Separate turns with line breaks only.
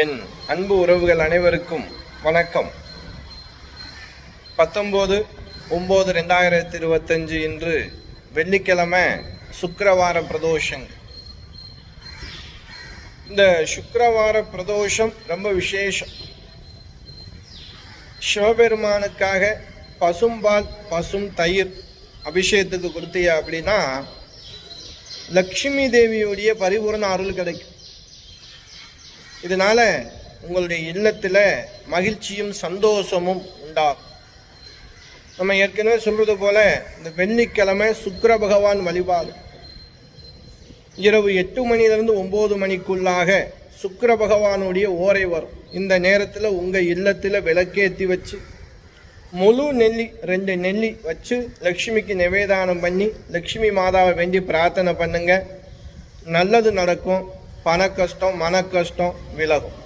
என் அன்பு உறவுகள் அனைவருக்கும் வணக்கம். பத்தொம்போது ஒம்பது ரெண்டாயிரத்தி இருபத்தஞ்சு இன்று வெள்ளிக்கிழமை சுக்கரவார பிரதோஷங்க. இந்த சுக்கரவார பிரதோஷம் ரொம்ப விசேஷம். சிவபெருமானுக்காக பசும்பால் பசும் தயிர் அபிஷேகத்துக்கு கொடுத்தீங்க அப்படின்னா லக்ஷ்மி தேவியுடைய பரிபூரண அருள் கிடைக்கும். இதனால் உங்களுடைய இல்லத்தில் மகிழ்ச்சியும் சந்தோஷமும் உண்டாகும் நம்ம ஏற்கனவே சொல்கிறது போல் இந்த வெள்ளிக்கிழமை சுக்கர பகவான் வழிபாடு. இரவு எட்டு மணிலேருந்து ஒம்பது மணிக்குள்ளாக சுக்கர பகவானுடைய ஓரை வரும். இந்த நேரத்தில் உங்கள் இல்லத்தில் விளக்கேற்றி வச்சு முழு நெல்லி ரெண்டு நெல்லி வச்சு லக்ஷ்மிக்கு நிவேதானம் பண்ணி லக்ஷ்மி மாதாவை வேண்டி பிரார்த்தனை பண்ணுங்கள் நல்லது நடக்கும். பண கஷ்டம் மன கஷ்டம் விலகும்.